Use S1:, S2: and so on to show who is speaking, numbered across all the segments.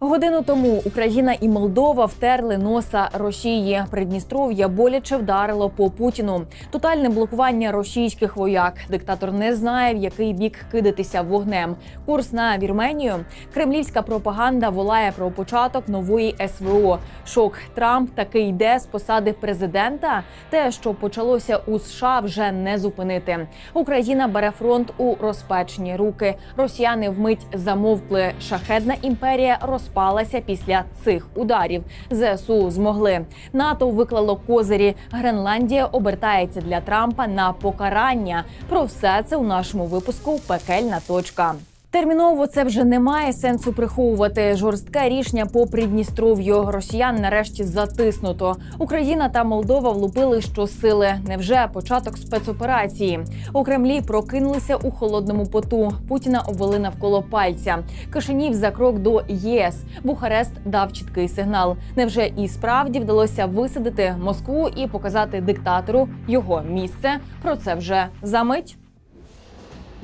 S1: Годину тому Україна і Молдова втерли носа Росії. Придністров'я боляче вдарило по Путіну. Тотальне блокування російських вояк. Диктатор не знає, в який бік кидатися вогнем. Курс на Вірменію. Кремлівська пропаганда волає про початок нової СВО. Шок Трамп таки йде з посади президента. Те, що почалося у США, вже не зупинити. Україна бере фронт у розпечені руки. Росіяни вмить замовкли. Шахедна імперія розпалася після цих ударів. ЗСУ змогли. НАТО виклало козирі. Гренландія обертається для Трампа на покарання. Про все це у нашому випуску Пекельна точка. Терміново це вже не має сенсу приховувати. Жорстке рішення по Придністров'ю. Росіян нарешті затиснуто. Україна та Молдова влупили щосили. Невже початок спецоперації? У Кремлі прокинулися у холодному поту. Путіна обвели навколо пальця. Кишинів за крок до ЄС. Бухарест дав чіткий сигнал. Невже і справді вдалося висадити Москву і показати диктатору його місце? Про це вже за мить.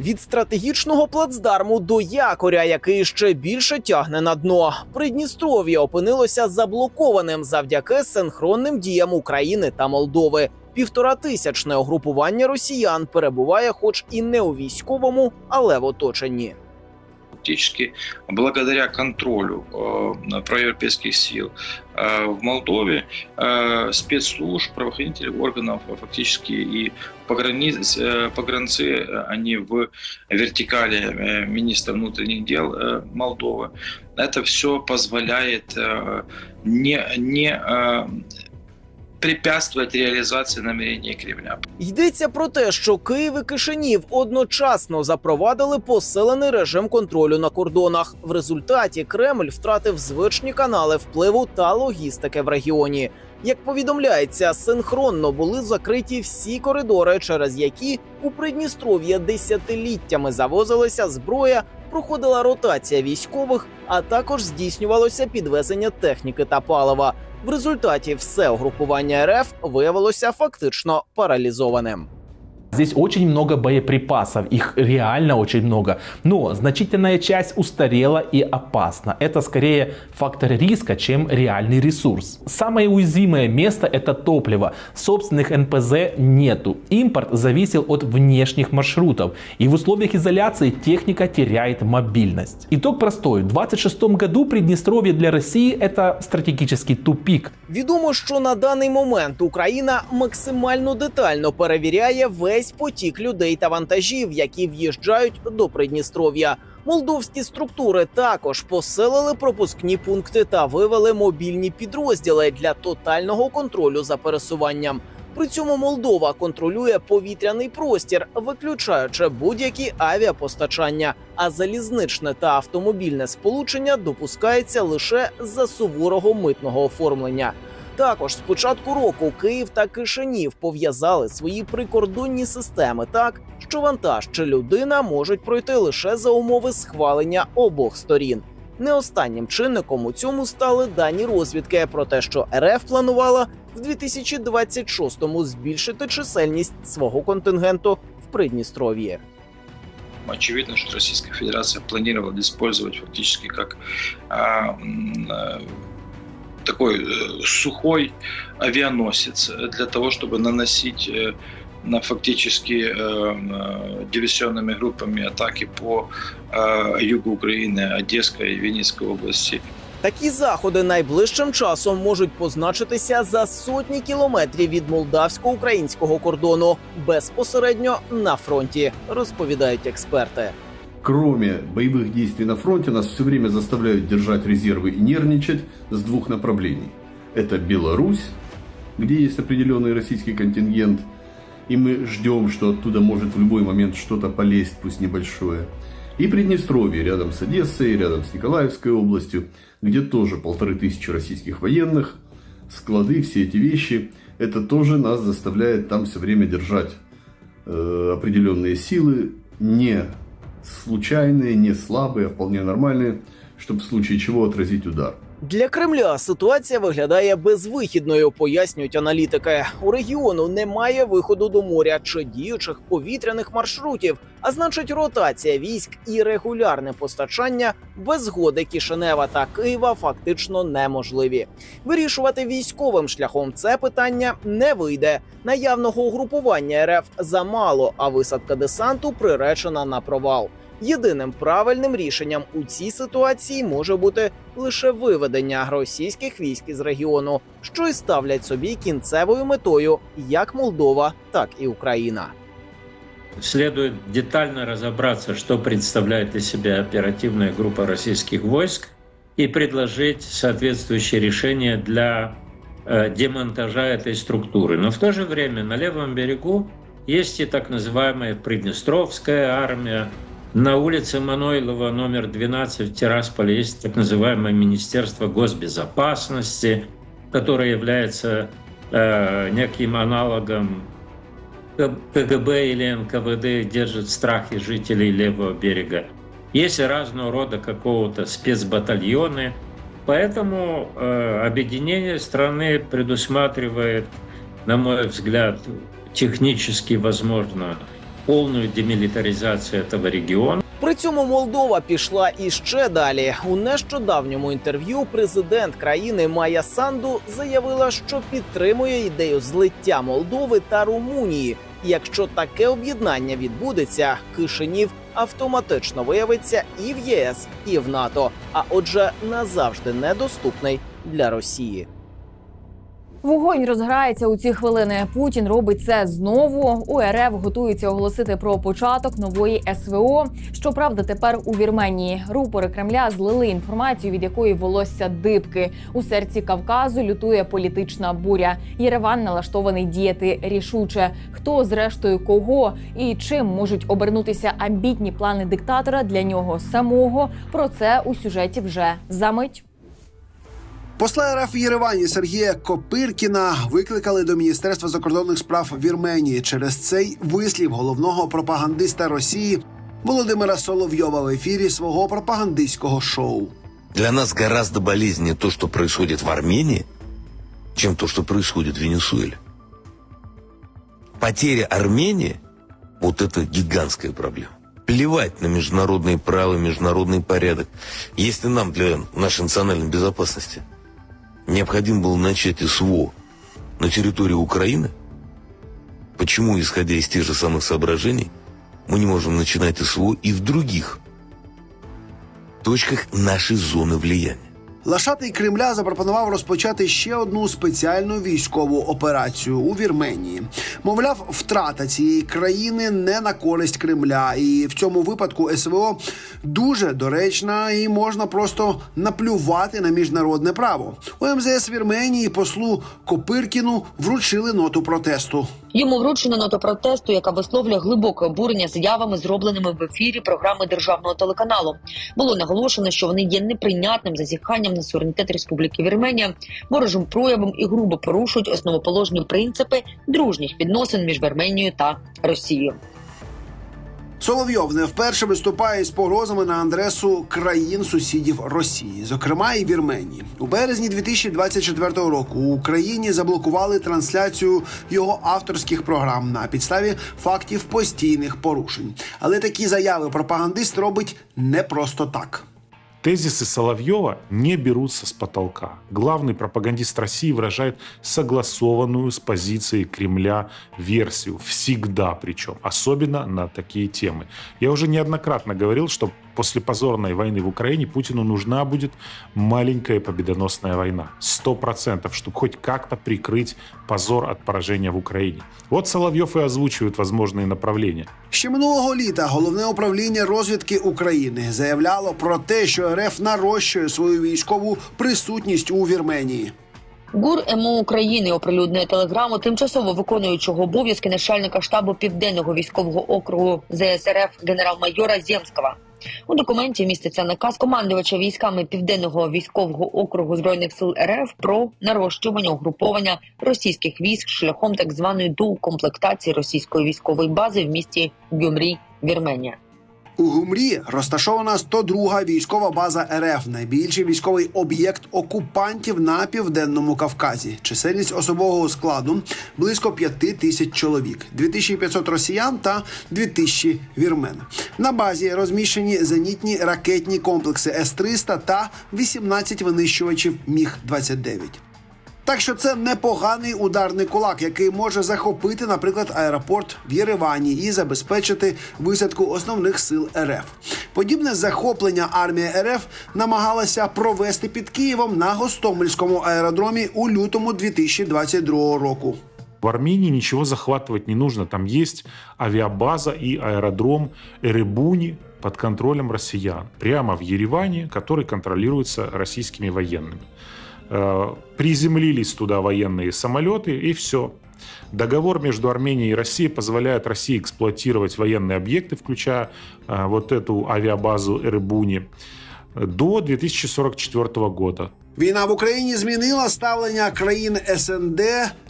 S2: Від стратегічного плацдарму до якоря, який ще більше тягне на дно. Придністров'я опинилося заблокованим завдяки синхронним діям України та Молдови. Півторатисячне угрупування росіян перебуває, хоч і не у військовому, але в оточенні.
S3: Фактически благодаря контролю э, проевропейских сил э, в Молдове э, спецслужб, правоохранительных органов э, фактически и пограниц, э, погранцы, они в вертикали министра внутренних дел Молдовы. Это все позволяет не, не препятствовать реализации намерений Кремля.
S2: Йдеться про те, що Київ і Кишинів одночасно запровадили посилений режим контролю на кордонах. В результаті Кремль втратив звичні канали впливу та логістики в регіоні. Як повідомляється, синхронно були закриті всі коридори, через які у Придністров'я десятиліттями завозилася зброя, проходила ротація військових, а також здійснювалося підвезення техніки та палива. В результаті все угрупування РФ виявилося фактично паралізованим.
S4: Здесь очень много боеприпасов, их реально очень много, но значительная часть устарела и опасна. Это скорее фактор риска, чем реальный ресурс. Самое уязвимое место это топливо. Собственных НПЗ нету. Импорт зависел от внешних маршрутов. И в условиях изоляции техника теряет мобильность. Итог простой. В 26 году Приднестровье для России это стратегический тупик.
S2: Відомо, що на даний момент Україна максимально детально перевіряє весь потік людей та вантажів, які в'їжджають до Придністров'я. Молдовські структури також посилили пропускні пункти та вивели мобільні підрозділи для тотального контролю за пересуванням. При цьому Молдова контролює повітряний простір, виключаючи будь-які авіапостачання, а залізничне та автомобільне сполучення допускається лише за суворого митного оформлення. Також з початку року Київ та Кишинів пов'язали свої прикордонні системи так, що вантаж чи людина можуть пройти лише за умови схвалення обох сторін. Не останнім чинником у цьому стали дані розвідки про те, що РФ планувала в 2026-му збільшити чисельність свого контингенту в Придністров'ї.
S3: Очевидно, что Российская Федерация планировала использовать фактически как такой э, сухой авианосец для того, чтобы наносить э, на фактически э, э, диверсионными группами атаки по э, югу Украины, Одесской и Винницкой области.
S2: Такі заходи найближчим часом можуть позначитися за сотні кілометрів від молдавсько-українського кордону безпосередньо на фронті, розповідають експерти.
S5: Кроме боевых действий на фронте, нас все время заставляют держать резервы и нервничать с двух направлений. Это Беларусь, где есть определенный российский контингент, и мы ждем, что оттуда может в любой момент что-то полезть, пусть небольшое. И Приднестровье, рядом с Одессой, рядом с Николаевской областью, где тоже полторы тысячи российских военных, склады, все эти вещи. Это тоже нас заставляет там все время держать э, определенные силы, не случайные, не слабые, а вполне нормальные, чтобы в случае чего отразить удар.
S2: Для Кремля ситуація виглядає безвихідною, пояснюють аналітики. У регіону немає виходу до моря чи діючих повітряних маршрутів, а значить, ротація військ і регулярне постачання без згоди Кишинева та Києва фактично неможливі. Вирішувати військовим шляхом це питання не вийде. Наявного угрупування РФ замало, а висадка десанту приречена на провал. Єдиним правильним рішенням у цій ситуації може бути лише виведення російських військ із регіону, що і ставлять собі кінцевою метою як Молдова, так і Україна.
S6: Следует детально разобраться, что представляет из себя оперативная группа российских войск, и предложить соответствующие решения для э, демонтажа этой структуры. Но в то же время на левом берегу есть и так называемая Приднестровская армия. На улице Манойлова номер 12 в Тирасполе есть так называемое Министерство госбезопасности, которое является э, неким аналогом КГБ или НКВД держит в страхе жителей левого берега. Есть разного рода какого-то спецбатальоны. Поэтому э, объединение страны предусматривает, на мой взгляд, технически возможно полную демилитаризацию этого региона.
S2: При цьому Молдова пішла іще далі. У нещодавньому інтерв'ю президент країни Майя Санду заявила, що підтримує ідею злиття Молдови та Румунії. Якщо таке об'єднання відбудеться, Кишинів автоматично виявиться і в ЄС, і в НАТО. А отже, назавжди недоступний для Росії.
S1: Вогонь розграється у ці хвилини. Путін робить це знову. У РФ готується оголосити про початок нової СВО. Щоправда, тепер у Вірменії рупори Кремля злили інформацію, від якої волосся дибки. У серці Кавказу лютує політична буря. Єреван налаштований діяти рішуче. Хто зрештою кого і чим можуть обернутися амбітні плани диктатора для нього самого. Про це у сюжеті вже за мить.
S7: Посла РФ в Єревані Сергія Копиркіна викликали до Міністерства закордонних справ Вірменії через цей вислів головного пропагандиста Росії Володимира Соловйова в ефірі свого пропагандистського шоу.
S8: Для нас гораздо болезненнее то, что происходит в Армении, чем то, что происходит в Венесуэле. Потеря Армении – вот это гигантская проблема. Плевать на международные права, международный порядок. Если нам для нашей национальной безопасности необходимо было начать СВО на территории Украины, почему, исходя из тех же самых соображений, мы не можем начинать СВО и в других точках нашей зоны влияния?
S7: Лашатий Кремля запропонував розпочати ще одну спеціальну військову операцію у Вірменії. Мовляв, втрата цієї країни не на користь Кремля, і в цьому випадку СВО дуже доречна і можна просто наплювати на міжнародне право. У МЗС Вірменії послу Копиркіну вручили ноту протесту.
S9: Йому вручено нота протесту, яка висловлює глибоке обурення заявами, зробленими в ефірі програми державного телеканалу. Було наголошено, що вони є неприйнятним зазіханням на суверенітет Республіки Вірменія, ворожим проявом і грубо порушують основоположні принципи дружніх відносин між Вірменією та Росією.
S7: Соловйов не вперше виступає з погрозами на адресу країн сусідів Росії, зокрема і Вірменії. У березні 2024 року у Україні заблокували трансляцію його авторських програм на підставі фактів постійних порушень. Але такі заяви пропагандист робить не просто так.
S10: Тезисы Соловьева не берутся с потолка. Главный пропагандист России выражает согласованную с позицией Кремля версию. Всегда причем. Особенно на такие темы. Я уже неоднократно говорил, что после позорной войны в Украине Путину нужна будет маленькая победоносная война. Сто процентов, чтобы хоть как-то прикрыть позор от поражения в Украине. Вот Соловьев и озвучивает возможные направления.
S7: Ще минулого літа головне управління розвідки України заявляло про те, що РФ нарощує свою військову присутність у Вірменії.
S9: ГУР МО України оприлюднює телеграму тимчасово виконуючого обов'язки начальника штабу південного військового округу ЗСРФ генерал-майора Земського. У документі міститься наказ командувача військами південного військового округу збройних сил РФ про нарощування угруповання російських військ шляхом так званої доукомплектації російської військової бази в місті Гюмрі, Вірменія.
S7: У Гумрі розташована 102-га військова база РФ, найбільший військовий об'єкт окупантів на південному Кавказі. Чисельність особового складу близько 5 тисяч чоловік, 2500 росіян та 2000 вірмен. На базі розміщені зенітні ракетні комплекси С-300 та 18 винищувачів Міг 29 так що це непоганий ударний кулак, який може захопити, наприклад, аеропорт в Єревані і забезпечити висадку основних сил РФ. Подібне захоплення армія РФ намагалася провести під Києвом на Гостомельському аеродромі у лютому 2022 року.
S10: В Армении ничего захватывать не нужно. Там есть авиабаза и аэродром Эребуни под контролем россиян. Прямо в Ереване, который контролируется российскими военными. Э, Приземлились туда военные самолеты и все. Договор между Арменией и Россией позволяет России эксплуатировать военные объекты, включая э, вот эту авиабазу Эребуни, до 2044 года.
S7: Війна в Україні змінила ставлення країн СНД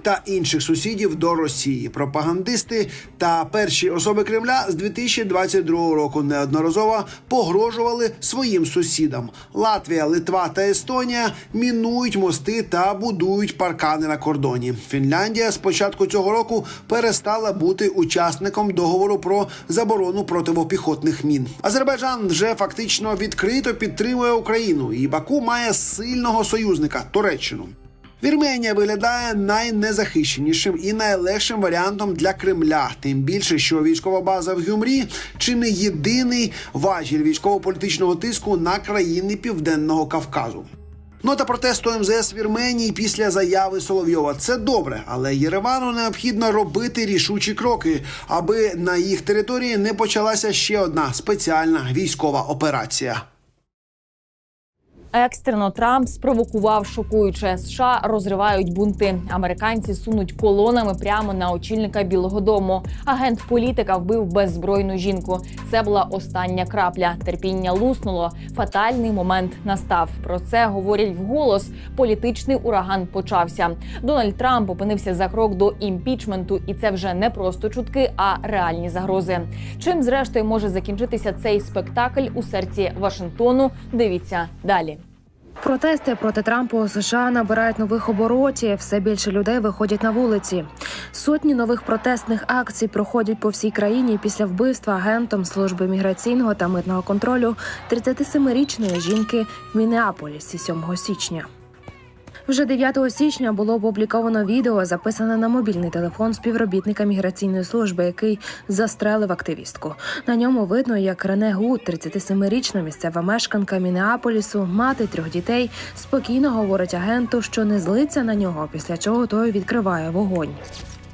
S7: та інших сусідів до Росії. Пропагандисти та перші особи Кремля з 2022 року неодноразово погрожували своїм сусідам. Латвія, Литва та Естонія мінують мости та будують паркани на кордоні. Фінляндія з початку цього року перестала бути учасником договору про заборону противопіхотних мін. Азербайджан вже фактично відкрито підтримує Україну, і Баку має сильного союзника Туреччину. Вірменія виглядає найнезахищенішим і найлегшим варіантом для Кремля. Тим більше, що військова база в Гюмрі чи не єдиний важіль військово-політичного тиску на країни Південного Кавказу. Нота протесту МЗС Вірменії після заяви Соловйова це добре, але Єревану необхідно робити рішучі кроки, аби на їх території не почалася ще одна спеціальна військова операція.
S1: Екстрено Трамп спровокував шокуюче США розривають бунти. Американці сунуть колонами прямо на очільника Білого Дому. Агент політика вбив беззбройну жінку. Це була остання крапля. Терпіння луснуло. Фатальний момент настав. Про це говорять вголос. Політичний ураган почався. Дональд Трамп опинився за крок до імпічменту, і це вже не просто чутки, а реальні загрози. Чим зрештою може закінчитися цей спектакль у серці Вашингтону? Дивіться далі.
S11: Протести проти Трампу у США набирають нових оборотів. Все більше людей виходять на вулиці. Сотні нових протестних акцій проходять по всій країні після вбивства агентом служби міграційного та митного контролю 37-річної жінки в Мінеаполісі 7 січня. Вже 9 січня було опубліковано відео, записане на мобільний телефон співробітника міграційної служби, який застрелив активістку. На ньому видно, як Рене Гуд, 37-річна місцева мешканка Мінеаполісу, мати трьох дітей, спокійно говорить агенту, що не злиться на нього, після чого той відкриває вогонь.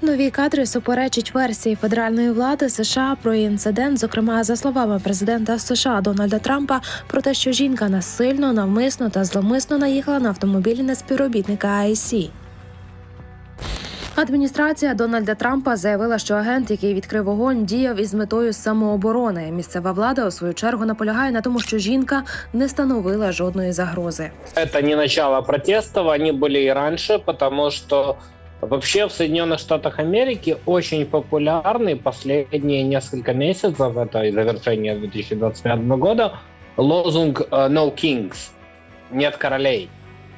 S11: Нові кадри суперечать версії федеральної влади США про інцидент, зокрема за словами президента США Дональда Трампа, про те, що жінка насильно, навмисно та зломисно наїхала на автомобіль на співробітника IC. Адміністрація Дональда Трампа заявила, що агент, який відкрив вогонь, діяв із метою самооборони. Місцева влада у свою чергу наполягає на тому, що жінка не становила жодної загрози.
S12: Это не начало протестов, они были и раньше, потому что вообще в Соединенных Штатах Америки очень популярный последние несколько месяцев, это завершение 2025 года, лозунг э, «No Kings» — «Нет королей»,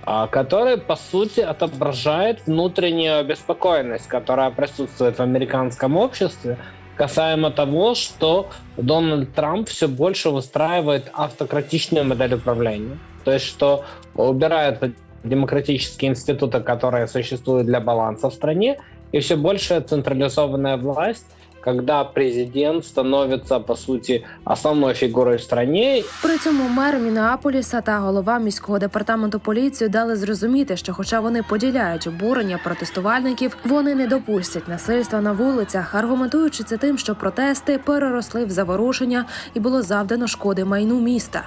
S12: а, который, по сути, отображает внутреннюю обеспокоенность, которая присутствует в американском обществе касаемо того, что Дональд Трамп все больше выстраивает автократичную модель управления. То есть, что убирает демократические институты, которые существуют для баланса в стране, и все больше централизованная власть, когда президент становится, по сути, основной фигурой в стране.
S11: При цьому мер Мінеаполіса та голова міського департаменту поліції дали зрозуміти, що, хоча вони поділяють обурення протестувальників, вони не допустять насильства на вулицях, аргументуючи це тим, що протести переросли в заворушення і було завдано шкоди майну міста.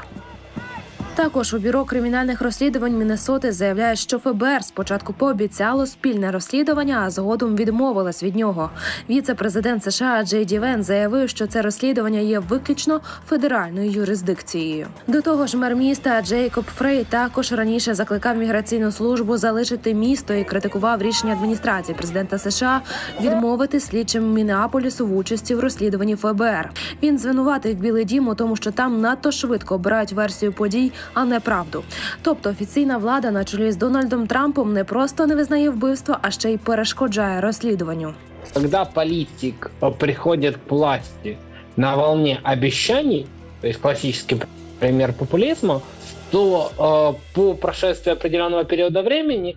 S11: Також у бюро кримінальних розслідувань Міннесоти заявляє, що ФБР спочатку пообіцяло спільне розслідування, а згодом відмовилась від нього. Віце-президент США Джей Ді Вен заявив, що це розслідування є виключно федеральною юрисдикцією. До того ж, мер міста Джейкоб Фрей також раніше закликав міграційну службу залишити місто і критикував рішення адміністрації президента США відмовити слідчим Мінеаполісу в участі в розслідуванні ФБР. Він звинуватив Білий Дім у тому, що там надто швидко обирають версію подій, а не правду. Тобто офіційна влада на чолі з Дональдом Трампом не просто не визнає вбивство, а ще й перешкоджає розслідуванню.
S12: Когда политик э, приходит к власти на волне обещаний, то есть классический пример популизма, то э, по прошествии определенного периода времени,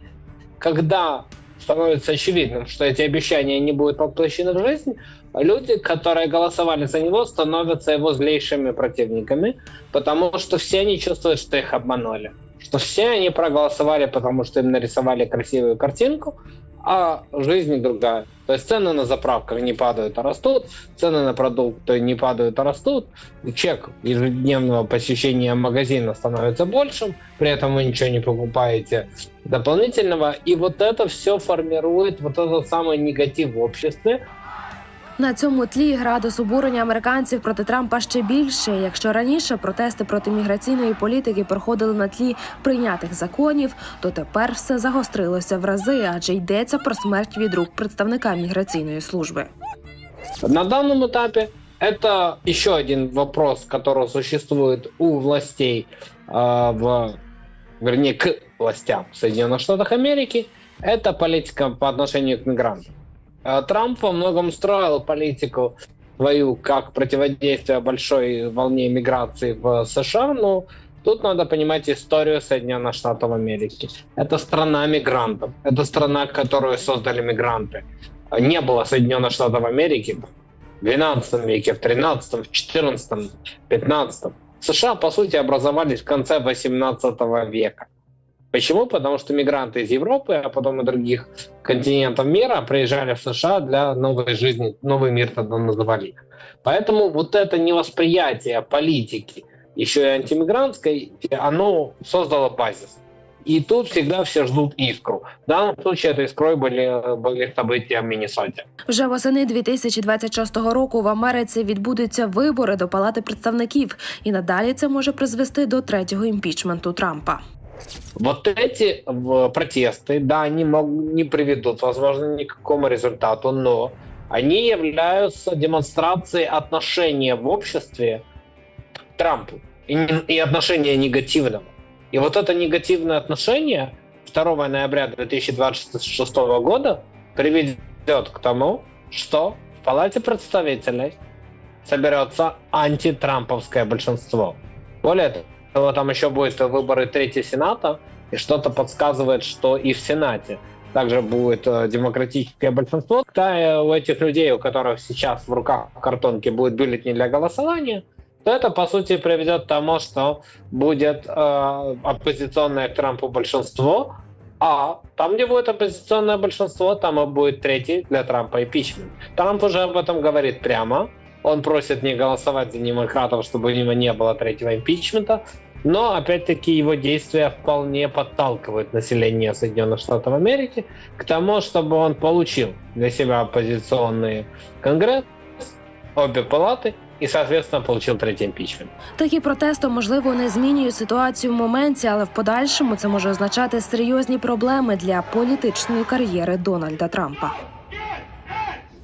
S12: когда становится очевидным, что эти обещания не будут воплощены в жизнь, люди, которые голосовали за него, становятся его злейшими противниками, потому что все они чувствуют, что их обманули. Что все они проголосовали, потому что им нарисовали красивую картинку, а жизнь другая. То есть цены на заправках не падают, а растут, цены на продукты не падают, а растут, чек ежедневного посещения магазина становится большим, при этом вы ничего не покупаете дополнительного, и вот это все формирует вот этот самый негатив в обществе,
S11: На цьому тлі градус обурення американців проти Трампа ще більше. Якщо раніше протести проти міграційної політики проходили на тлі прийнятих законів, то тепер все загострилося в рази, адже йдеться про смерть від рук представника міграційної служби.
S12: На данном этапе это еще один вопрос, который существует у властей, э, в, вернее, к властям в Соединенных Штатах Америки. Это политика по отношению к мигрантам. Э, Трамп во многом строил политику свою как противодействие большой волне миграции в США, но тут надо понимать историю Соединенных Штатов Америки. Это страна мигрантов, это страна, которую создали мигранты. Не было Соединенных Штатов Америки в 12 веке, в 13, в 14, 15. США, по сути, образовались в конце 18 века. Почему? Потому что мигранты из Европы, а потом и других континентов мира приезжали в США для новой жизни, новый мир тогда называли. их. Поэтому вот это невосприятие политики, еще и антимигрантской, оно создало базис. И тут всегда все ждут искру. В данном случае этой искрой были, были события в Миннесоте.
S11: Вже восени 2026 року в Америці відбудуться вибори до Палати представників, і надалі це може призвести до третього імпічменту Трампа.
S12: Вот эти протесты, да, они мог, не приведут, возможно, ни к какому результату, но они являются демонстрацией отношения в обществе к Трампу и, и отношения негативного. И вот это негативное отношение 2 ноября 2026 года приведет к тому, что в Палате представителей соберется антитрамповское большинство. Более того, там еще будут выборы Третьего Сената, и что-то подсказывает, что и в Сенате также будет э, демократическое большинство. Да, э, у этих людей, у которых сейчас в руках картонки будет бюллетень для голосования, то это, по сути, приведет к тому, что будет э, оппозиционное к Трампу большинство, а там, где будет оппозиционное большинство, там и будет третий для Трампа импичмент. Трамп уже об этом говорит прямо. Он просит не голосовать за демократов, чтобы у него не было третьего импичмента. Но, опять-таки, его действия вполне подталкивают население Соединенных Штатов Америки к тому, чтобы он получил для себя оппозиционный конгресс, обе палаты, и, соответственно, получил третий импичмент.
S11: Такі протести, можливо, не змінюють ситуацію в моменті, але в подальшому це може означати серйозні проблеми для політичної кар'єри Дональда Трампа.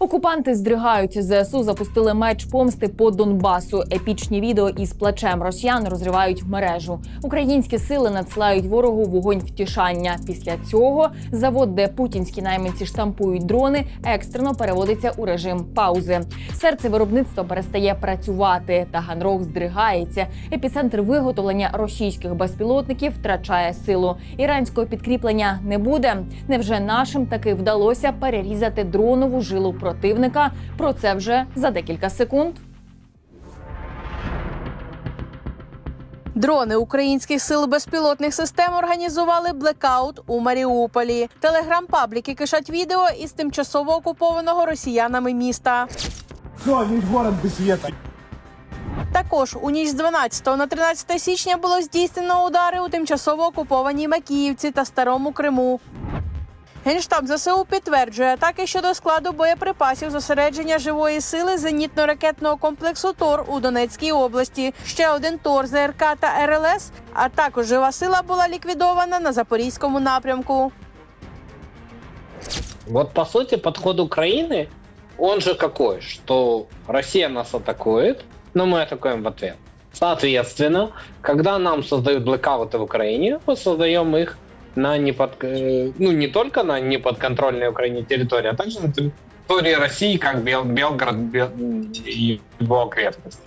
S1: Окупанти здригають. ЗСУ запустили меч помсти по Донбасу. Епічні відео із плачем росіян розривають мережу. Українські сили надсилають ворогу вогонь втішання. Після цього завод, де путінські найманці штампують дрони, екстрено переводиться у режим паузи. Серце виробництва перестає працювати. Таганрог здригається. Епіцентр виготовлення російських безпілотників втрачає силу. Іранського підкріплення не буде. Невже нашим таки вдалося перерізати дронову жилу противника? Про це вже за декілька секунд.
S13: Дрони українських сил безпілотних систем організували блекаут у Маріуполі. Телеграм-пабліки кишать відео із тимчасово окупованого росіянами міста.
S14: Все, весь город без света.
S13: Також у ніч з 12 на 13 січня було здійснено удари у тимчасово окупованій Макіївці та Старому Криму. Генштаб ЗСУ підтверджує атаки щодо складу боєприпасів зосередження живої сили зенітно-ракетного комплексу ТОР у Донецькій області. Ще один ТОР ЗРК та РЛС, а також жива сила була ліквідована на запорізькому напрямку.
S12: Вот по сути подход Украины, он же какой, что Россия нас атакует, но мы атакуем в ответ. Соответственно, когда нам создают блэкауты в Украине, мы создаем их на непод... э, ну, не только на неподконтрольной Украине территории, а также на территории России, как Бел... Белгород Бел... и его окрестности.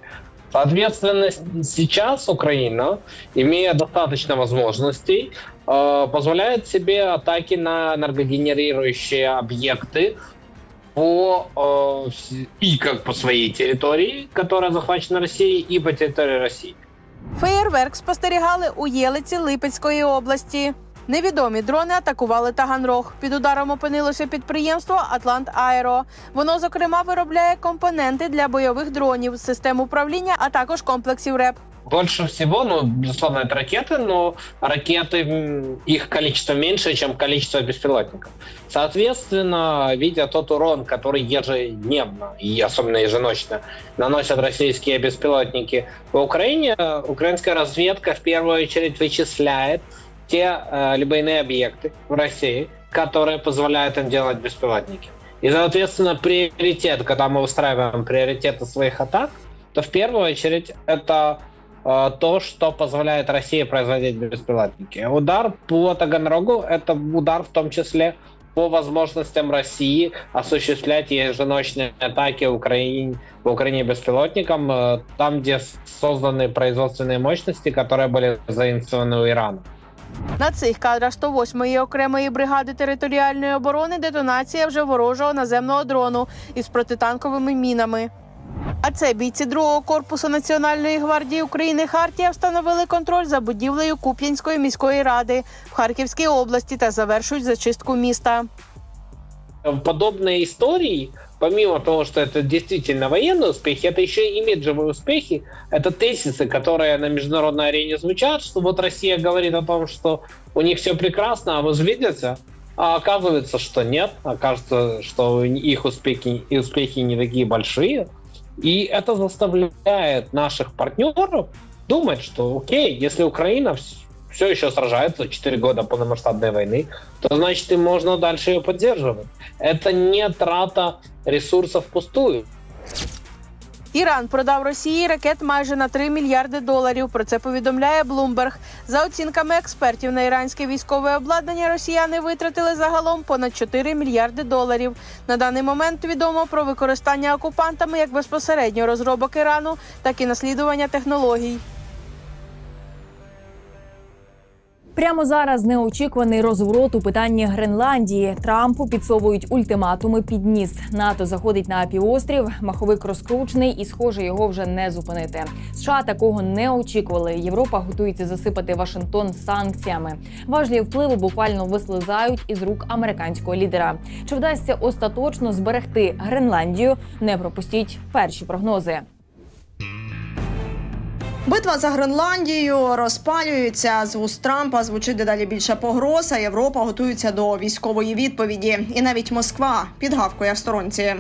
S12: Соответственно, с- сейчас Украина, имея достаточно возможностей, э, позволяет себе атаки на энергогенерирующие объекты по э, с- и как по своей территории, которая захвачена Россией, и по территории России.
S13: Феєрверк спостерігали у Єлиці Липецької області. Невідомі дрони атакували Таганрог. Під ударом опинилося підприємство Атлант Аеро. Воно, зокрема, виробляє компоненти для бойових дронів, систем управління, а також комплексів РЕП.
S12: Больше всего, ну, безусловно, это ракеты, но ракеты, м, их количество меньше, чем количество беспилотников. Соответственно, видя тот урон, который ежедневно и особенно еженочно наносят российские беспилотники в Украине, э, украинская разведка в первую очередь вычисляет те э, либо иные объекты в России, которые позволяют им делать беспилотники. И, соответственно, приоритет, когда мы устраиваем приоритеты своих атак, то в первую очередь это э, то, что позволяет России производить беспилотники. Удар по Таганрогу – это удар в том числе по возможностям России осуществлять еженочные атаки Украине, в Украине беспилотникам, э, там, где созданы производственные мощности, которые были заимствованы у Ирана.
S13: На цих кадрах 108-ї окремої бригади територіальної оборони детонація вже ворожого наземного дрону із протитанковими мінами. А це бійці другого корпусу Національної гвардії України Хартія встановили контроль за будівлею Куп'янської міської ради в Харківській області та завершують зачистку міста.
S12: подобные истории, помимо того, что это действительно военные успехи, это еще и имиджевые успехи. Это тезисы, которые на международной арене звучат, что вот Россия говорит о том, что у них все прекрасно, а вы видите, а оказывается, что нет. Окажется, что их успехи, и успехи не такие большие. И это заставляет наших партнеров думать, что окей, если Украина все еще сражается 4 года полномасштабной войны, то значит и можно дальше ее поддерживать. Это не трата ресурсов впустую.
S13: Іран продав Росії ракет майже на 3 мільярди доларів. Про це повідомляє Bloomberg. За оцінками експертів на іранське військове обладнання, росіяни витратили загалом понад 4 мільярди доларів. На даний момент відомо про використання окупантами як безпосередньо розробок Ірану, так і наслідування технологій.
S1: Прямо зараз неочікуваний розворот у питанні Гренландії. Трампу підсовують ультиматуми під ніс. НАТО заходить на півострів. Маховик розкручений і, схоже, його вже не зупинити. США такого не очікували. Європа готується засипати Вашингтон санкціями. Важлі впливи буквально вислизають із рук американського лідера. Чи вдасться остаточно зберегти Гренландію? Не пропустіть перші прогнози.
S14: Битва за Гренландію розпалюється з вуст Трампа. Звучить дедалі більше погроз. а Європа готується до військової відповіді, і навіть Москва підгавкує в сторонці.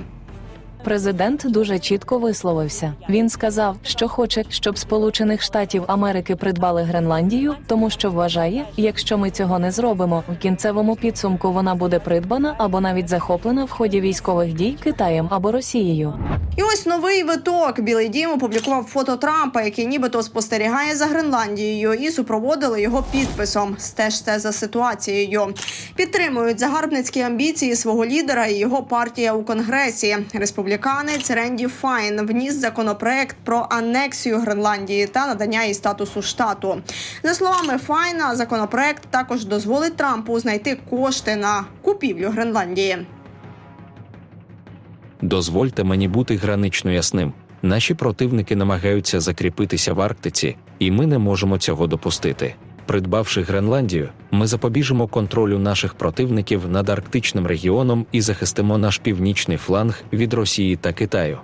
S15: Президент дуже чітко висловився. Він сказав, що хоче, щоб Сполучених Штатів Америки придбали Гренландію, тому що вважає, якщо ми цього не зробимо, в кінцевому підсумку вона буде придбана або навіть захоплена в ході військових дій Китаєм або Росією.
S14: І ось новий виток. Білий дім опублікував фото Трампа, який нібито спостерігає за Гренландією, і супроводили його підписом. Стежте за ситуацією. Підтримують загарбницькі амбіції свого лідера і його партія у конгресі. Республіканець Ренді Файн вніс законопроект про анексію Гренландії та надання їй статусу штату. За словами Файна, законопроект також дозволить Трампу знайти кошти на купівлю Гренландії.
S16: Дозвольте мені бути гранично ясним. Наші противники намагаються закріпитися в Арктиці, і ми не можемо цього допустити. Придбавши Гренландію, ми запобіжимо контролю наших противників над арктичним регіоном і захистимо наш північний фланг від Росії та Китаю.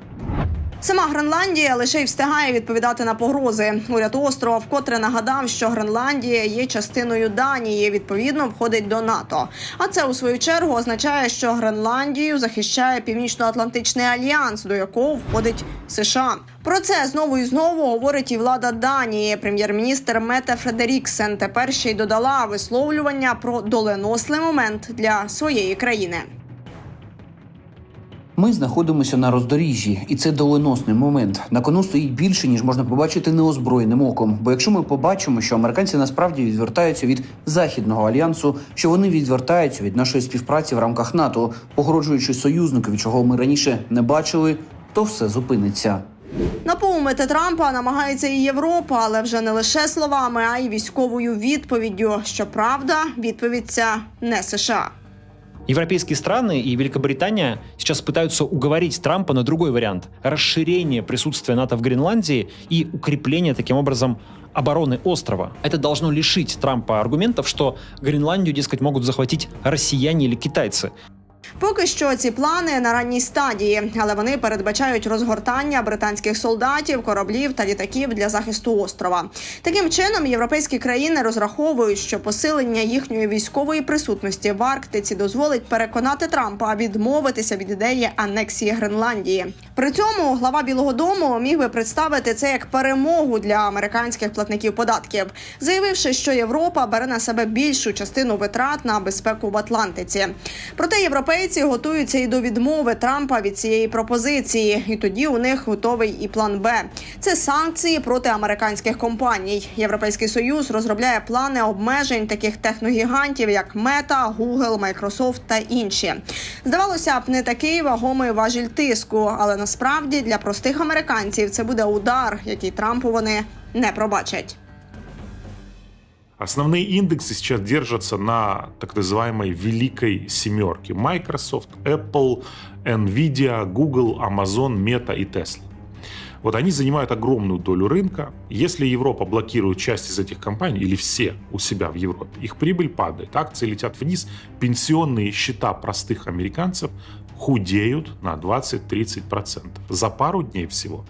S14: Сама Гренландія лише й встигає відповідати на погрози. Уряд острова вкотре нагадав, що Гренландія є частиною Данії, відповідно входить до НАТО. А це у свою чергу означає, що Гренландію захищає Північно-Атлантичний альянс, до якого входить США. Про це знову і знову говорить і влада Данії. Прем'єр-міністр Мете Фредеріксен тепер ще й додала висловлювання про доленосний момент для своєї країни.
S17: Ми знаходимося на роздоріжжі, і це доленосний момент. На кону стоїть більше, ніж можна побачити неозброєним оком. Бо якщо ми побачимо, що американці насправді відвертаються від західного альянсу, що вони відвертаються від нашої співпраці в рамках НАТО, погрожуючи союзникові, чого ми раніше не бачили, то все зупиниться.
S14: Напоумити Трампа намагається і Європа, але вже не лише словами, а й військовою відповіддю. Щоправда, відповідь ця не США.
S18: Европейские страны и Великобритания сейчас пытаются уговорить Трампа на другой вариант – расширение присутствия НАТО в Гренландии и укрепление таким образом обороны острова. Это должно лишить Трампа аргументов, что Гренландию, дескать, могут захватить россияне или китайцы.
S14: Поки що ці плани на ранній стадії, але вони передбачають розгортання британських солдатів, кораблів та літаків для захисту острова. Таким чином, європейські країни розраховують, що посилення їхньої військової присутності в Арктиці дозволить переконати Трампа відмовитися від ідеї анексії Гренландії. При цьому глава Білого Дому міг би представити це як перемогу для американських платників податків, заявивши, що Європа бере на себе більшу частину витрат на безпеку в Атлантиці. Проте європейці готуються і до відмови Трампа від цієї пропозиції, і тоді у них готовий і план Б. Це санкції проти американських компаній. Європейський союз розробляє плани обмежень таких техногігантів, як Мета, Google, Microsoft та інші. Здавалося б, не такий вагомий важіль тиску, але насправді для простих американців це буде удар, який Трампу вони не пробачать.
S10: Основные индексы сейчас держатся на так называемой великой семерке. Microsoft, Apple, Nvidia, Google, Amazon, Meta и Tesla. Вот они занимают огромную долю рынка. Если Европа блокирует часть из этих компаний, или все у себя в Европе, их прибыль падает, акции летят вниз, пенсионные счета простых американцев худеют на 20-30% за пару дней всего.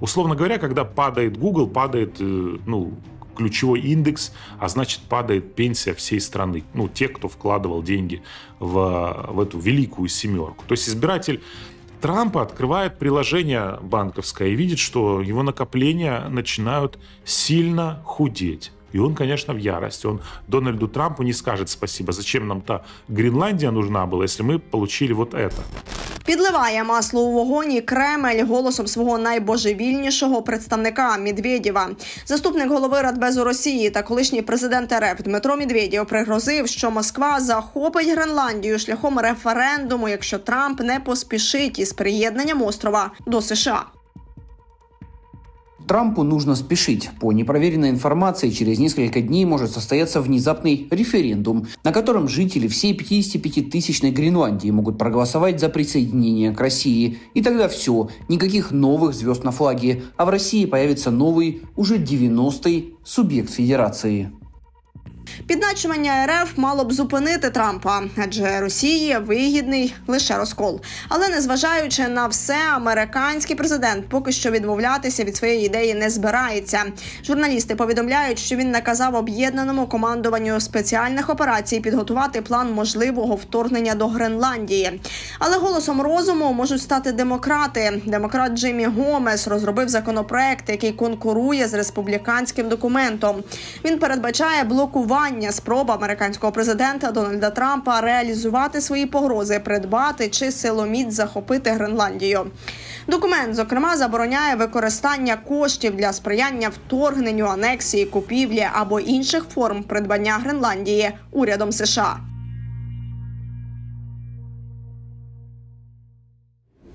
S10: Условно говоря, когда падает Google, падает э, ну, ключевой индекс, а значит падает пенсия всей страны. Ну, те, кто вкладывал деньги в, в эту великую семерку. То есть избиратель Трампа открывает приложение банковское и видит, что его накопления начинают сильно худеть. И он, конечно, в ярости. Он Дональду Трампу не скажет спасибо. Зачем нам та Гренландия нужна была, если мы получили вот это?
S14: Підливає масло у вогонь і Кремль голосом свого найбожевільнішого представника Медведєва. Заступник голови Радбезу Росії та колишній президент РФ Дмитро Медведєв пригрозив, що Москва захопить Гренландію шляхом референдуму, якщо Трамп не поспішить із приєднанням острова до США.
S17: Трампу нужно спешить. По непроверенной информации, через несколько дней может состояться внезапный референдум, на котором жители всей 55-тысячной Гренландии могут проголосовать за присоединение к России. И тогда все, никаких новых звезд на флаге, а в России появится новый, уже 90-й субъект федерации.
S14: Підначування РФ мало б зупинити Трампа, адже Росії вигідний лише розкол. Але незважаючи на все, американський президент поки що відмовлятися від своєї ідеї не збирається. Журналісти повідомляють, що він наказав об'єднаному командуванню спеціальних операцій підготувати план можливого вторгнення до Гренландії. Але голосом розуму можуть стати демократи. Демократ Джиммі Гомес розробив законопроект, який конкурує з республіканським документом. Він передбачає блокування спроб американського президента Дональда Трампа реалізувати свої погрози, придбати чи силоміць захопити Гренландію. Документ, зокрема, забороняє використання коштів для сприяння вторгненню, анексії, купівлі або інших форм придбання Гренландії урядом США.